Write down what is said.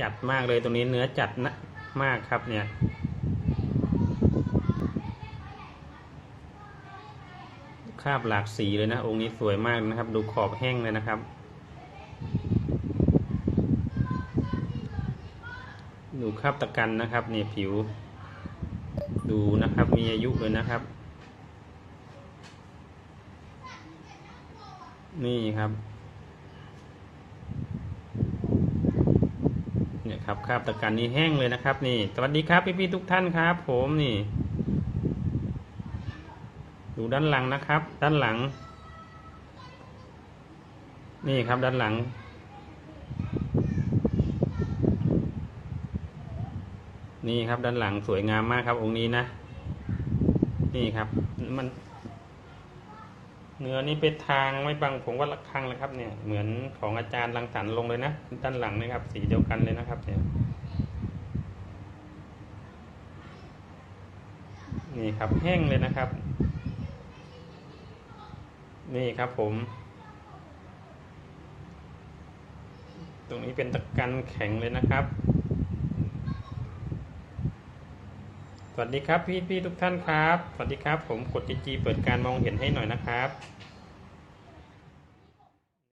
จัดมากเลยตรงนี้เนื้อจัดนะมากครับเนี่ย คราบหลากสีเลยนะ องค์นี้สวยมากนะครับ ดูขอบแห้งเลยนะครับ ดูคราบตะกันนะครับเนี่ยผิว ดูนะครับมีอายุเลยนะครับ นี่ครับ เนี่ย ครับคราบตะกันนี่แห้งเลยนะครับ นี่ สวัสดีครับพี่ๆทุกท่านครับ ผมนี่ ดูด้านหลังนะครับ ด้านหลัง นี่ครับด้านหลัง นี่ครับด้านหลังสวยงามมากครับ องค์นี้นะ นี่ครับ มัน เนื้อนี่เป็นทางไม่บังผมว่าระฆังเลยครับเนี่ยเหมือนของอาจารย์รังสรรลงเลยนะด้านหลังนะครับ สีเดียวกันเลยนะครับ เนี่ย นี่ครับแห้งเลยนะครับ นี่ครับผม ตรงนี้เป็นตะกันแข็งเลยนะครับ สวัสดีครับพี่พี่ทุกท่านครับ สวัสดีครับ ผมกดจีจีเปิดการมองเห็นให้หน่อยนะครับ